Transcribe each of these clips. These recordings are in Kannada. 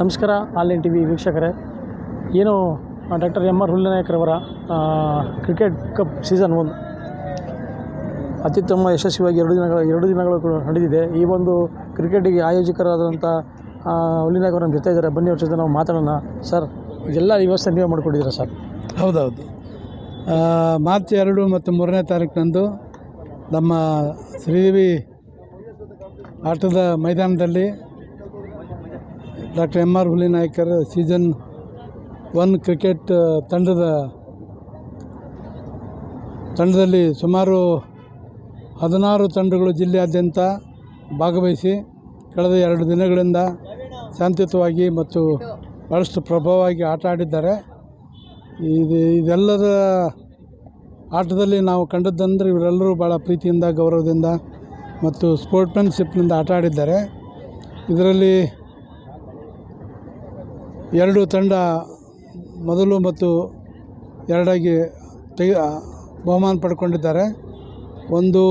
ನಮಸ್ಕಾರ, ಆನ್ಲೈನ್ ಟಿ ವಿ ವೀಕ್ಷಕರೇ. ಏನು ಡಾಕ್ಟರ್ ಎಂ ಆರ್ ಹುಲ್ಲನಾಯಕರವರ ಕ್ರಿಕೆಟ್ ಕಪ್ ಸೀಸನ್ ಒಂದು ಅತ್ಯುತ್ತಮ ಯಶಸ್ವಿಯಾಗಿ ಎರಡು ದಿನಗಳ, ಎರಡು ದಿನಗಳು ಕೂಡ ನಡೆದಿದೆ. ಈ ಒಂದು ಕ್ರಿಕೆಟಿಗೆ ಆಯೋಜಕರಾದಂಥ ಹುಲ್ಲಿನಾಯಕರು ನಮ್ಮ ಜೊತೆ ಇದ್ದಾರೆ. ಬನ್ನಿ, ಅವ್ರ ನಾವು ಮಾತಾಡೋಣ. ಸರ್, ಎಲ್ಲ ವ್ಯವಸ್ಥೆ ನೀವೇ ಮಾಡಿಕೊಟ್ಟಿದ್ದೀರಾ ಸರ್? ಹೌದೌದು. ಮಾರ್ಚ್ ಎರಡು ಮತ್ತು ಮೂರನೇ ತಾರೀಕಿನಂದು ನಮ್ಮ ಶ್ರೀದೇವಿ ಆಟದ ಮೈದಾನದಲ್ಲಿ doctor M R Hulinaykar season one cricket ತಂಡದ ತಂಡದಲ್ಲಿ ಸುಮಾರು ಹದಿನಾರು ತಂಡಗಳು ಜಿಲ್ಲೆಯಾದ್ಯಂತ ಭಾಗವಹಿಸಿ ಕಳೆದ ಎರಡು ದಿನಗಳಿಂದ ಶಾಂತಿಯುತವಾಗಿ ಮತ್ತು ಭಾಳಷ್ಟು ಪ್ರಭಾವವಾಗಿ ಆಟ ಆಡಿದ್ದಾರೆ. ಇದು, ಇದೆಲ್ಲದ ಆಟದಲ್ಲಿ ನಾವು ಕಂಡದ್ದಂದರೆ ಇವರೆಲ್ಲರೂ ಭಾಳ ಪ್ರೀತಿಯಿಂದ, ಗೌರವದಿಂದ ಮತ್ತು ಸ್ಪೋರ್ಟ್ಮೆನ್ಶಿಪ್ನಿಂದ ಆಟ ಆಡಿದ್ದಾರೆ. ಇದರಲ್ಲಿ ಎರಡು ತಂಡ ಮೊದಲು ಮತ್ತು ಎರಡಾಗಿ ತೆಗೆ ಬಹುಮಾನ ಪಡ್ಕೊಂಡಿದ್ದಾರೆ. ಒಂದು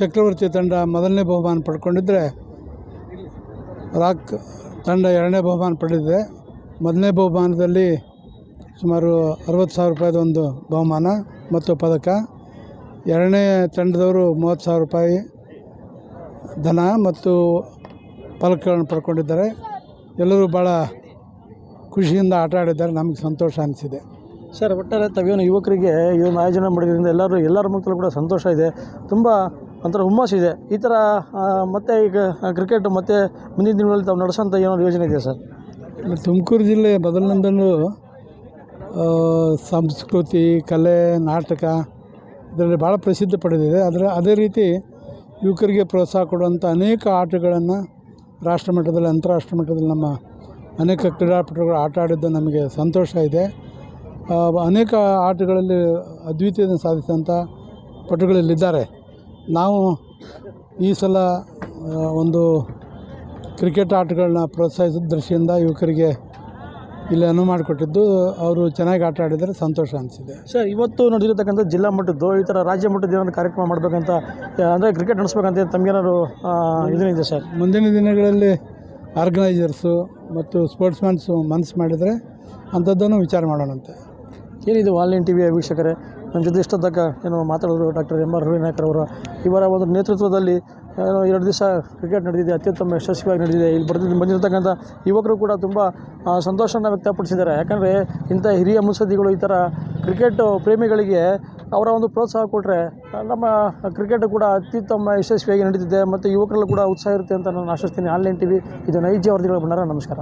ಚಕ್ರವರ್ತಿ ತಂಡ ಮೊದಲನೇ ಬಹುಮಾನ ಪಡ್ಕೊಂಡಿದ್ದರೆ ರಾಕ್ ತಂಡ ಎರಡನೇ ಬಹುಮಾನ ಪಡೆದಿದೆ. ಮೊದಲನೇ ಬಹುಮಾನದಲ್ಲಿ ಸುಮಾರು ಅರವತ್ತು ಸಾವಿರ ರೂಪಾಯಿದ ಒಂದು ಬಹುಮಾನ ಮತ್ತು ಪದಕ. ಎರಡನೇ ತಂಡದವರು ಮೂವತ್ತು ಸಾವಿರ ರೂಪಾಯಿ ಧನ ಮತ್ತು ಫಲಕಗಳನ್ನು ಪಡ್ಕೊಂಡಿದ್ದಾರೆ. ಎಲ್ಲರೂ ಭಾಳ ಖುಷಿಯಿಂದ ಆಟ ಆಡಿದ್ದಾರೆ ನಮಗೆ ಸಂತೋಷ ಅನಿಸಿದೆ. ಸರ್ ಒಟ್ಟಾರೆ ತಾವೇನು ಯುವಕರಿಗೆ ಇದನ್ನು ಆಯೋಜನೆ ಮಾಡಿದ್ರಿಂದ ಎಲ್ಲರೂ ಎಲ್ಲರ ಮಕ್ಕಳು ಕೂಡ ಸಂತೋಷ ಇದೆ. ತುಂಬ ಒಂಥರ ಹುಮ್ಮಸ್ಸಿದೆ ಈ ಥರ ಮತ್ತೆ ಈಗ ಕ್ರಿಕೆಟ್ ಮತ್ತು ಮುಂದಿನ ದಿನಗಳಲ್ಲಿ ತಾವು ನಡೆಸೋಂಥ ಏನೋ ಯೋಜನೆ ಇದೆ ಸರ್? ತುಮಕೂರು ಜಿಲ್ಲೆ ಬದಲಿನಿಂದಲೂ ಸಂಸ್ಕೃತಿ ಕಲೆ ನಾಟಕ ಇದರಲ್ಲಿ ಭಾಳ ಪ್ರಸಿದ್ಧಿ ಪಡೆದಿದೆ. ಅದರ ಅದೇ ರೀತಿ ಯುವಕರಿಗೆ ಪ್ರೋತ್ಸಾಹ ಕೊಡುವಂಥ ಅನೇಕ ಆಟಗಳನ್ನು ರಾಷ್ಟ್ರ ಮಟ್ಟದಲ್ಲಿ ಅಂತಾರಾಷ್ಟ್ರ ಮಟ್ಟದಲ್ಲಿ ನಮ್ಮ ಅನೇಕ ಕ್ರೀಡಾಪಟುಗಳು ಆಟ ಆಡಿದ್ದು ನಮಗೆ ಸಂತೋಷ ಇದೆ. ಅನೇಕ ಆಟಗಳಲ್ಲಿ ಅದ್ವಿತೀಯತೆ ಸಾಧಿಸಿದಂಥ ಪಟುಗಳಲ್ಲಿದ್ದಾರೆ. ನಾವು ಈ ಸಲ ಒಂದು ಕ್ರಿಕೆಟ್ ಆಟಗಳನ್ನ ಪ್ರೋತ್ಸಾಹಿಸಿದ ದೃಷ್ಟಿಯಿಂದ ಯುವಕರಿಗೆ ಇಲ್ಲಿ ಅನುವು ಮಾಡಿಕೊಟ್ಟಿದ್ದು ಅವರು ಚೆನ್ನಾಗಿ ಆಟ ಆಡಿದರೆ ಸಂತೋಷ ಅನಿಸಿದೆ. ಸರ್ ಇವತ್ತು ನಡೆದಿರತಕ್ಕಂಥ ಜಿಲ್ಲಾ ಮಟ್ಟದ್ದು ಈ ಥರ ರಾಜ್ಯ ಮಟ್ಟದ ಏನಾದ್ರು ಕಾರ್ಯಕ್ರಮ ಮಾಡಬೇಕಂತ ಅಂದರೆ ಕ್ರಿಕೆಟ್ ನಡೆಸ್ಬೇಕಂತ ತಮಗೇನಾದ್ರು ಇದನ್ನಿದೆ ಸರ್? ಮುಂದಿನ ದಿನಗಳಲ್ಲಿ ಆರ್ಗನೈಸರ್ಸು ಮತ್ತು ಸ್ಪೋರ್ಟ್ಸ್ಮನ್ಸು ಮನಸ್ಸು ಮಾಡಿದರೆ ಅಂಥದ್ದನ್ನು ವಿಚಾರ ಮಾಡೋಣಂತೆ. ಏನಿದು ಆನ್ಲೈನ್ ಟಿ ವಿ ವೀಕ್ಷಕರೇ? ನಮ್ಮ ಜೊತೆ ಇಷ್ಟ ತನಕ ಏನು ಮಾತಾಡಿದ್ರು ಡಾಕ್ಟರ್ ಎಂ ಆರ್ ಅವರು ಇವರ ಒಂದು ನೇತೃತ್ವದಲ್ಲಿ ಏನೋ ಎರಡು ದಿವಸ ಕ್ರಿಕೆಟ್ ನಡೆದಿದೆ, ಅತ್ಯುತ್ತಮ ಯಶಸ್ವಿಯಾಗಿ ನಡೆದಿದೆ. ಇಲ್ಲಿ ಬರ್ತಿದ್ದು ಬಂದಿರತಕ್ಕಂಥ ಯುವಕರು ಕೂಡ ತುಂಬ ಸಂತೋಷವನ್ನು ವ್ಯಕ್ತಪಡಿಸಿದ್ದಾರೆ. ಯಾಕಂದರೆ ಇಂಥ ಹಿರಿಯ ಮುಸದಿಗಳು ಈ ಥರ ಕ್ರಿಕೆಟ್ ಪ್ರೇಮಿಗಳಿಗೆ ಅವರ ಒಂದು ಪ್ರೋತ್ಸಾಹ ಕೊಟ್ಟರೆ ನಮ್ಮ ಕ್ರಿಕೆಟ್ ಕೂಡ ಅತ್ಯುತ್ತಮ ಯಶಸ್ವಿಯಾಗಿ ನಡೀತಿದೆ, ಮತ್ತು ಯುವಕರಲ್ಲೂ ಕೂಡ ಉತ್ಸಾಹ ಇರುತ್ತೆ ಅಂತ ನಾನು ಆಶಿಸ್ತೀನಿ. ಆನ್ಲೈನ್ ಟಿ ವಿ ಇದು ನೈಜ ವರದಿಗಳ ಭಂಡಾರ. ನಮಸ್ಕಾರ.